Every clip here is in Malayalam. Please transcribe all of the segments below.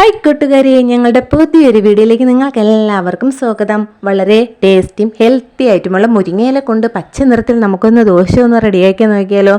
ഹായ് കൂട്ടുകാരി ഞങ്ങളുടെ പുതിയൊരു വീഡിയോയിലേക്ക് നിങ്ങൾക്ക് എല്ലാവർക്കും സ്വാഗതം. വളരെ ടേസ്റ്റിയും ഹെൽത്തി ആയിട്ടുമുള്ള മുരിങ്ങയില കൊണ്ട് പച്ച നിറത്തിൽ നമുക്കൊന്ന് ദോഷമൊന്ന് റെഡിയാക്കി നോക്കിയാലോ.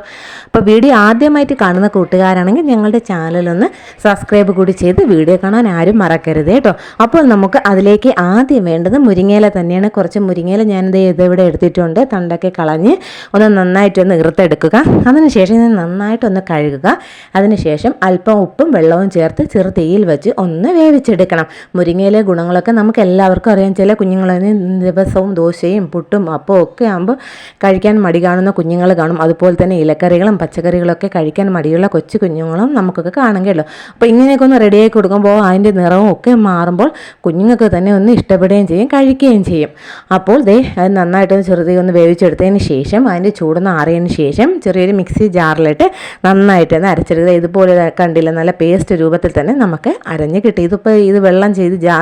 അപ്പോൾ വീഡിയോ ആദ്യമായിട്ട് കാണുന്ന കൂട്ടുകാരാണെങ്കിൽ ഞങ്ങളുടെ ചാനലൊന്ന് സബ്സ്ക്രൈബ് കൂടി ചെയ്ത് വീഡിയോ കാണാൻ ആരും മറക്കരുത് കേട്ടോ. അപ്പോൾ നമുക്ക് അതിലേക്ക് ആദ്യം വേണ്ടത് മുരിങ്ങയില തന്നെയാണ്. കുറച്ച് മുരിങ്ങയില ഞാനിത് ഇതിവിടെ എടുത്തിട്ടുണ്ട്. തണ്ടൊക്കെ കളഞ്ഞ് ഒന്ന് നന്നായിട്ടൊന്ന് ഇറുത്തെടുക്കുക. അതിനുശേഷം നന്നായിട്ടൊന്ന് കഴുകുക. അതിനുശേഷം അല്പം ഉപ്പും വെള്ളവും ചേർത്ത് ചെറു തീയിൽ വെച്ച് ഒന്ന് വേവിച്ചെടുക്കണം. മുരിങ്ങയിലെ ഗുണങ്ങളൊക്കെ നമുക്ക് എല്ലാവർക്കും അറിയാം. ചില കുഞ്ഞുങ്ങളതിന് ദിവസവും ദോശയും പുട്ടും അപ്പവും ഒക്കെ ആകുമ്പോൾ കഴിക്കാൻ മടി കാണുന്ന കുഞ്ഞുങ്ങൾ കാണും. അതുപോലെ തന്നെ ഇലക്കറികളും പച്ചക്കറികളൊക്കെ കഴിക്കാൻ മടിയുള്ള കൊച്ചു കുഞ്ഞുങ്ങളും നമുക്കൊക്കെ കാണും കേട്ടോ അപ്പോൾ ഇങ്ങനെയൊക്കെ ഒന്ന് റെഡിയാക്കി കൊടുക്കുമ്പോൾ അതിന്റെ നിറവും ഒക്കെ മാറുമ്പോൾ കുഞ്ഞുങ്ങൾക്ക് തന്നെ ഒന്ന് ഇഷ്ടപ്പെടുകയും ചെയ്യും കഴിക്കുകയും ചെയ്യും. അപ്പോൾ ദേ അത് നന്നായിട്ടൊന്ന് ചെറുതായി ഒന്ന് വേവിച്ചെടുത്തതിന് ശേഷം അതിന്റെ ചൂടൊന്ന് ആറിയതിന് ശേഷം ചെറിയൊരു മിക്സി ജാറിലിട്ട് നന്നായിട്ട് ഒന്ന് അരച്ചെടുക്കുക. ഇതുപോലെ കണ്ടില്ല നല്ല പേസ്റ്റ് രൂപത്തിൽ തന്നെ നമുക്ക് അരഞ്ഞ് കിട്ടി. ഇതിപ്പോൾ ഇത് വെള്ളം ചെയ്ത് ജാ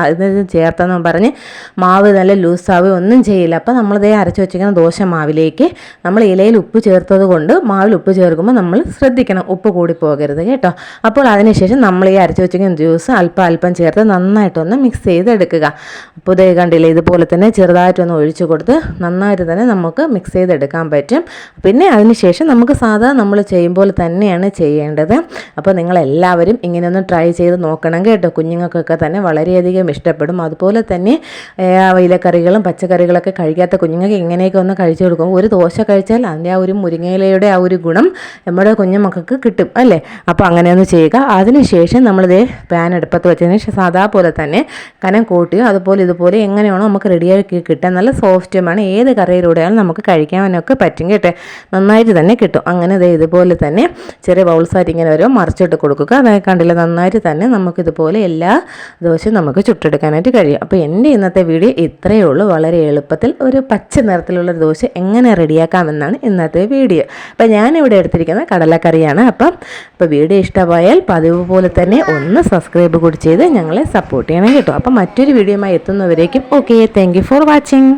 ചേർത്തെന്ന് പറഞ്ഞ് മാവ് നല്ല ലൂസാവുകയോ ഒന്നും ചെയ്യില്ല. അപ്പോൾ നമ്മളിതേ അരച്ച് വെച്ചിരിക്കുന്ന ദോശ മാവിലേക്ക് നമ്മൾ ഇലയിൽ ഉപ്പ് ചേർത്തത് കൊണ്ട് മാവിൽ ഉപ്പ് ചേർക്കുമ്പോൾ നമ്മൾ ശ്രദ്ധിക്കണം. ഉപ്പ് കൂടി പോകരുത് കേട്ടോ. അപ്പോൾ അതിനുശേഷം നമ്മൾ ഈ അരച്ച് വെച്ചിരിക്കുന്ന ജ്യൂസ് അല്പം അല്പം ചേർത്ത് നന്നായിട്ടൊന്ന് മിക്സ് ചെയ്തെടുക്കുക. അപ്പോൾ ഇതേ കണ്ടില്ലേ ഇതുപോലെ തന്നെ ചെറുതായിട്ടൊന്ന് ഒഴിച്ചു കൊടുത്ത് നന്നായിട്ട് തന്നെ നമുക്ക് മിക്സ് ചെയ്തെടുക്കാൻ പറ്റും. പിന്നെ അതിനുശേഷം നമുക്ക് സാധാരണ നമ്മൾ ചെയ്യുമ്പോൾ തന്നെയാണ് ചെയ്യേണ്ടത്. അപ്പോൾ നിങ്ങളെല്ലാവരും ഇങ്ങനെയൊന്ന് ട്രൈ ചെയ്ത് നോക്കണം കേട്ടോ കുഞ്ഞുങ്ങൾക്കൊക്കെ തന്നെ വളരെയധികം ഇഷ്ടപ്പെടും. അതുപോലെ തന്നെ ഇലക്കറികളും പച്ചക്കറികളൊക്കെ കഴിക്കാത്ത കുഞ്ഞുങ്ങൾക്ക് ഇങ്ങനെയൊക്കെ ഒന്ന് കഴിച്ചു കൊടുക്കും. ഒരു ദോശ കഴിച്ചാൽ അതിന്റെ ആ ഒരു മുരിങ്ങയിലയുടെ ആ ഒരു ഗുണം നമ്മുടെ കുഞ്ഞുമക്കൾക്ക് കിട്ടും അല്ലേ? അപ്പോൾ അങ്ങനെ ഒന്ന് ചെയ്യുക. അതിനുശേഷം നമ്മളിത് പാൻ അടുപ്പത്ത് വെച്ചതിന് ശേഷം സാധാ പോലെ തന്നെ കനം കൂട്ടിയോ അതുപോലെ ഇതുപോലെ എങ്ങനെയാണോ നമുക്ക് റെഡിയാക്കി കിട്ടാൻ നല്ല സോഫ്റ്റുമാണ്. ഏത് കറിയിലൂടെയാണ് നമുക്ക് കഴിക്കാനൊക്കെ പറ്റും കേട്ടെ. നന്നായിട്ട് തന്നെ കിട്ടും. അങ്ങനെ ഇതുപോലെ തന്നെ ചെറിയ ബൗൾസായിട്ട് ഇങ്ങനെ ഓരോ മറിച്ചിട്ട് കൊടുക്കുക. അതായത് കണ്ടില്ല? നന്നായിട്ട് തന്നെ നമുക്കിതുപോലെ എല്ലാ ദോശയും നമുക്ക് ചുട്ടെടുക്കാനായിട്ട് കഴിയും. അപ്പോൾ എന്റെ ഇന്നത്തെ വീഡിയോ ഇത്രയേ ഉള്ളൂ. വളരെ എളുപ്പത്തിൽ ഒരു പച്ച നിറത്തിലുള്ള ദോശ എങ്ങനെ റെഡിയാക്കാമെന്നാണ് ഇന്നത്തെ വീഡിയോ. അപ്പോൾ ഞാനിവിടെ എടുത്തിരിക്കുന്നത് കടലക്കറിയാണ്. അപ്പം അപ്പോൾ വീഡിയോ ഇഷ്ടമായാൽ പതിവ് പോലെ തന്നെ ഒന്ന് സബ്സ്ക്രൈബ് കൂടി ചെയ്ത് ഞങ്ങളെ സപ്പോർട്ട് ചെയ്യണം കേട്ടോ. അപ്പം മറ്റൊരു വീഡിയോയുമായി എത്തുന്നവരേക്കും ഓക്കെ താങ്ക് ഫോർ വാച്ചിങ്